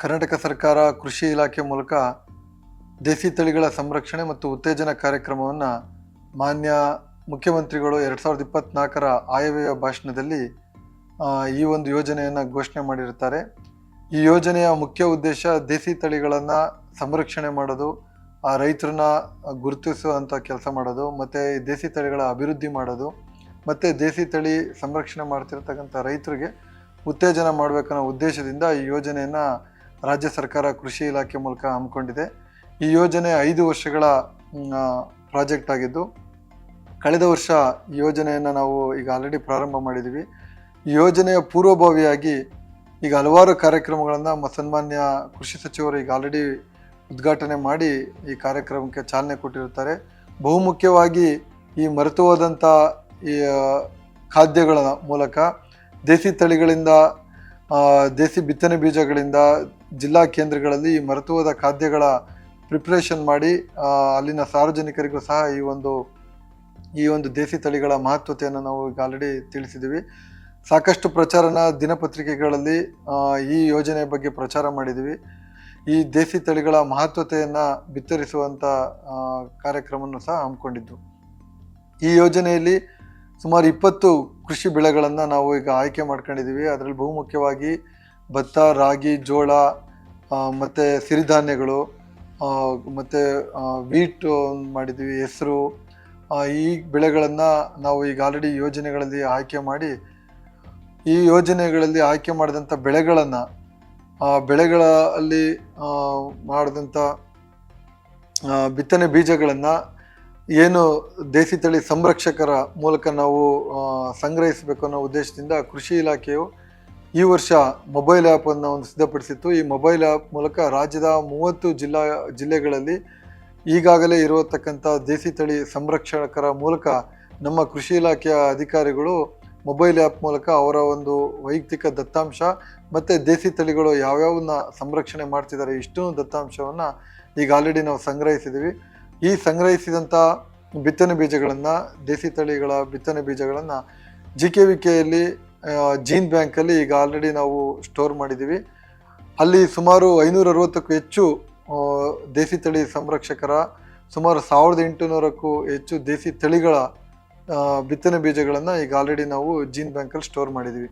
ಕರ್ನಾಟಕ ಸರ್ಕಾರ ಕೃಷಿ ಇಲಾಖೆ ಮೂಲಕ ದೇಸಿ ತಳಿಗಳ ಸಂರಕ್ಷಣೆ ಮತ್ತು ಉತ್ತೇಜನ ಕಾರ್ಯಕ್ರಮವನ್ನು ಮಾನ್ಯ ಮುಖ್ಯಮಂತ್ರಿಗಳು ಎರಡು ಸಾವಿರದ ಇಪ್ಪತ್ನಾಲ್ಕರ ಆಯವ್ಯಯ ಭಾಷಣದಲ್ಲಿ ಈ ಒಂದು ಯೋಜನೆಯನ್ನು ಘೋಷಣೆ ಮಾಡಿರ್ತಾರೆ. ಈ ಯೋಜನೆಯ ಮುಖ್ಯ ಉದ್ದೇಶ ದೇಸಿ ತಳಿಗಳನ್ನು ಸಂರಕ್ಷಣೆ ಮಾಡೋದು, ಆ ರೈತರನ್ನ ಗುರುತಿಸುವಂಥ ಕೆಲಸ ಮಾಡೋದು, ಮತ್ತು ದೇಸಿ ತಳಿಗಳ ಅಭಿವೃದ್ಧಿ ಮಾಡೋದು, ಮತ್ತು ದೇಸಿ ತಳಿ ಸಂರಕ್ಷಣೆ ಮಾಡ್ತಿರ್ತಕ್ಕಂಥ ರೈತರಿಗೆ ಉತ್ತೇಜನ ಮಾಡಬೇಕನ್ನೋ ಉದ್ದೇಶದಿಂದ ಈ ಯೋಜನೆಯನ್ನು ರಾಜ್ಯ ಸರ್ಕಾರ ಕೃಷಿ ಇಲಾಖೆ ಮೂಲಕ ಹಮ್ಮಿಕೊಂಡಿದೆ. ಈ ಯೋಜನೆ ಐದು ವರ್ಷಗಳ ಪ್ರಾಜೆಕ್ಟ್ ಆಗಿದ್ದು, ಕಳೆದ ವರ್ಷ ಯೋಜನೆಯನ್ನು ನಾವು ಈಗ ಆಲ್ರೆಡಿ ಪ್ರಾರಂಭ ಮಾಡಿದ್ದೀವಿ ಯೋಜನೆಯ ಪೂರ್ವಭಾವಿಯಾಗಿ ಈಗ ಹಲವಾರು ಕಾರ್ಯಕ್ರಮಗಳನ್ನು ಸನ್ಮಾನ್ಯ ಕೃಷಿ ಸಚಿವರು ಈಗ ಆಲ್ರೆಡಿ ಉದ್ಘಾಟನೆ ಮಾಡಿ ಈ ಕಾರ್ಯಕ್ರಮಕ್ಕೆ ಚಾಲನೆ ಕೊಟ್ಟಿರ್ತಾರೆ ಬಹುಮುಖ್ಯವಾಗಿ ಈ ಮರೆತು ಹೋದಂಥ ಈ ಖಾದ್ಯಗಳ ಮೂಲಕ ದೇಸಿ ತಳಿಗಳಿಂದ ದೇಸಿ ಬಿತ್ತನೆ ಬೀಜಗಳಿಂದ ಜಿಲ್ಲಾ ಕೇಂದ್ರಗಳಲ್ಲಿ ಈ ಮರೆತುವದ ಖಾದ್ಯಗಳ ಪ್ರಿಪ್ರೇಷನ್ ಮಾಡಿ ಅಲ್ಲಿನ ಸಾರ್ವಜನಿಕರಿಗೂ ಸಹ ಈ ಒಂದು ಈ ಒಂದು ದೇಸಿ ತಳಿಗಳ ಮಹತ್ವತೆಯನ್ನು ನಾವು ಈಗ ಆಲ್ರೆಡಿ ತಿಳಿಸಿದ್ದೀವಿ. ಸಾಕಷ್ಟು ಪ್ರಚಾರನ ದಿನಪತ್ರಿಕೆಗಳಲ್ಲಿ ಈ ಯೋಜನೆ ಬಗ್ಗೆ ಪ್ರಚಾರ ಮಾಡಿದ್ದೀವಿ. ಈ ದೇಸಿ ತಳಿಗಳ ಮಹತ್ವತೆಯನ್ನು ಬಿತ್ತರಿಸುವಂಥ ಕಾರ್ಯಕ್ರಮವನ್ನು ಸಹ ಹಮ್ಮಿಕೊಂಡಿದ್ದು. ಈ ಯೋಜನೆಯಲ್ಲಿ ಸುಮಾರು ಇಪ್ಪತ್ತು ಕೃಷಿ ಬೆಳೆಗಳನ್ನು ನಾವು ಈಗ ಆಯ್ಕೆ ಮಾಡ್ಕೊಂಡಿದ್ದೀವಿ. ಅದರಲ್ಲಿ ಬಹುಮುಖ್ಯವಾಗಿ ಭತ್ತ, ರಾಗಿ, ಜೋಳ ಮತ್ತು ಸಿರಿಧಾನ್ಯಗಳು ಮತ್ತು ವೀಟ್ ಮಾಡಿದ್ವಿ, ಹೆಸರು ಈ ಬೆಳೆಗಳನ್ನು ನಾವು ಈಗ ಆಲ್ರೆಡಿ ಯೋಜನೆಗಳಲ್ಲಿ ಆಯ್ಕೆ ಮಾಡಿ, ಈ ಯೋಜನೆಗಳಲ್ಲಿ ಆಯ್ಕೆ ಮಾಡಿದಂಥ ಬೆಳೆಗಳನ್ನು ಬೆಳೆಗಳಲ್ಲಿ ಮಾಡಿದಂಥ ಬಿತ್ತನೆ ಬೀಜಗಳನ್ನು ಏನು ದೇಸಿ ತಳಿ ಸಂರಕ್ಷಕರ ಮೂಲಕ ನಾವು ಸಂಗ್ರಹಿಸಬೇಕು ಅನ್ನೋ ಉದ್ದೇಶದಿಂದ ಕೃಷಿ ಇಲಾಖೆಯು ಈ ವರ್ಷ ಮೊಬೈಲ್ ಆ್ಯಪನ್ನು ಒಂದು ಸಿದ್ಧಪಡಿಸಿತ್ತು. ಈ ಮೊಬೈಲ್ ಆ್ಯಪ್ ಮೂಲಕ ರಾಜ್ಯದ ಮೂವತ್ತು ಜಿಲ್ಲಾ, ಜಿಲ್ಲೆಗಳಲ್ಲಿ ಈಗಾಗಲೇ ಇರತಕ್ಕಂಥ ದೇಸಿ ತಳಿ ಸಂರಕ್ಷಕರ ಮೂಲಕ ನಮ್ಮ ಕೃಷಿ ಇಲಾಖೆಯ ಅಧಿಕಾರಿಗಳು ಮೊಬೈಲ್ ಆ್ಯಪ್ ಮೂಲಕ ಅವರ ಒಂದು ವೈಯಕ್ತಿಕ ದತ್ತಾಂಶ ಮತ್ತು ದೇಸಿ ತಳಿಗಳು ಯಾವ್ಯಾವನ್ನ ಸಂರಕ್ಷಣೆ ಮಾಡ್ತಿದ್ದಾರೆ ಇಷ್ಟು ದತ್ತಾಂಶವನ್ನು ಈಗ ಆಲ್ರೆಡಿ ನಾವು ಸಂಗ್ರಹಿಸಿದ್ದೀವಿ. ಈ ಸಂಗ್ರಹಿಸಿದಂಥ ಬಿತ್ತನೆ ಬೀಜಗಳನ್ನು, ದೇಸಿ ತಳಿಗಳ ಬಿತ್ತನೆ ಬೀಜಗಳನ್ನು ಜಿ ಕೆ ವಿ ಕೆಯಲ್ಲಿ ಜೀನ್ ಬ್ಯಾಂಕಲ್ಲಿ ಈಗ ಆಲ್ರೆಡಿ ನಾವು ಸ್ಟೋರ್ ಮಾಡಿದ್ದೀವಿ ಅಲ್ಲಿ ಸುಮಾರು ಐನೂರ ಅರವತ್ತಕ್ಕೂ ಹೆಚ್ಚು ದೇಸಿ ತಳಿ ಸಂರಕ್ಷಕರ, ಸುಮಾರು ಸಾವಿರದ ಎಂಟುನೂರಕ್ಕೂ ಹೆಚ್ಚು ದೇಸಿ ತಳಿಗಳ ಬಿತ್ತನೆ ಬೀಜಗಳನ್ನು ಈಗ ಆಲ್ರೆಡಿ ನಾವು ಜೀನ್ ಬ್ಯಾಂಕಲ್ಲಿ ಸ್ಟೋರ್ ಮಾಡಿದ್ದೀವಿ